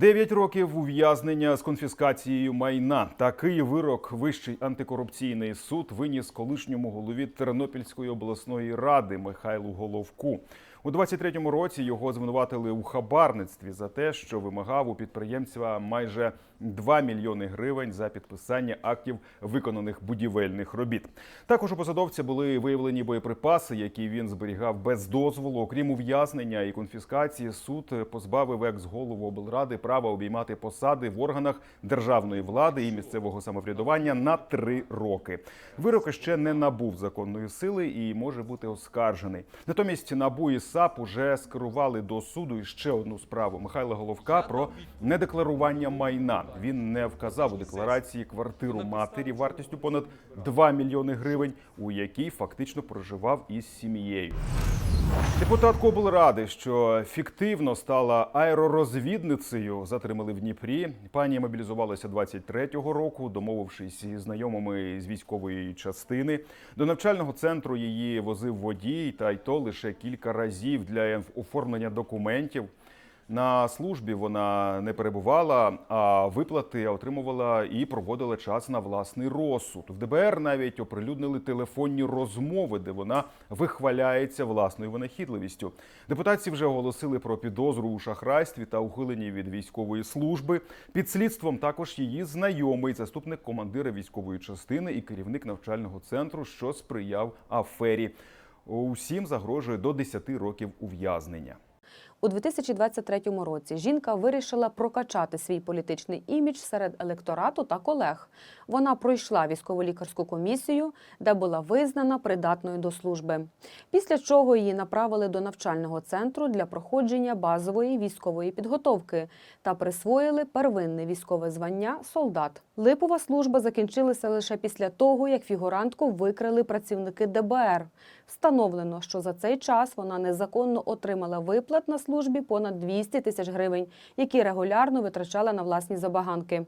Дев'ять років ув'язнення з конфіскацією майна. Такий вирок Вищий антикорупційний суд виніс колишньому голові Тернопільської обласної ради Михайлу Головку. У 23-му році його звинуватили у хабарництві за те, що вимагав у підприємця майже 2 мільйони гривень за підписання актів виконаних будівельних робіт. Також у посадовця були виявлені боєприпаси, які він зберігав без дозволу. Окрім ув'язнення і конфіскації, суд позбавив екс-голову облради права обіймати посади в органах державної влади і місцевого самоврядування на три роки. Вирок ще не набув законної сили і може бути оскаржений. Натомість НАБУ і САП уже скерували до суду ще одну справу Михайла Головка про недекларування майна. Він не вказав у декларації квартиру матері вартістю понад 2 мільйони гривень, у якій фактично проживав із сім'єю. Депутатку облради, що фіктивно стала аеророзвідницею, затримали в Дніпрі. Пані мобілізувалася 23-го року, домовившись із знайомими з військової частини. До навчального центру її возив водій, та й то лише кілька разів для оформлення документів. На службі вона не перебувала, а виплати отримувала і проводила час на власний розсуд. В ДБР навіть оприлюднили телефонні розмови, де вона вихваляється власною винахідливістю. Депутатці вже оголосили про підозру у шахрайстві та ухиленні від військової служби. Під слідством також її знайомий, заступник командира військової частини і керівник навчального центру, що сприяв афері. Усім загрожує до 10 років ув'язнення. У 2023 році жінка вирішила прокачати свій політичний імідж серед електорату та колег. Вона пройшла військово-лікарську комісію, де була визнана придатною до служби. Після чого її направили до навчального центру для проходження базової військової підготовки та присвоїли первинне військове звання солдат. Липова служба закінчилася лише після того, як фігурантку викрили працівники ДБР. Встановлено, що за цей час вона незаконно отримала виплат на службі понад 200 тисяч гривень, які регулярно витрачала на власні забаганки.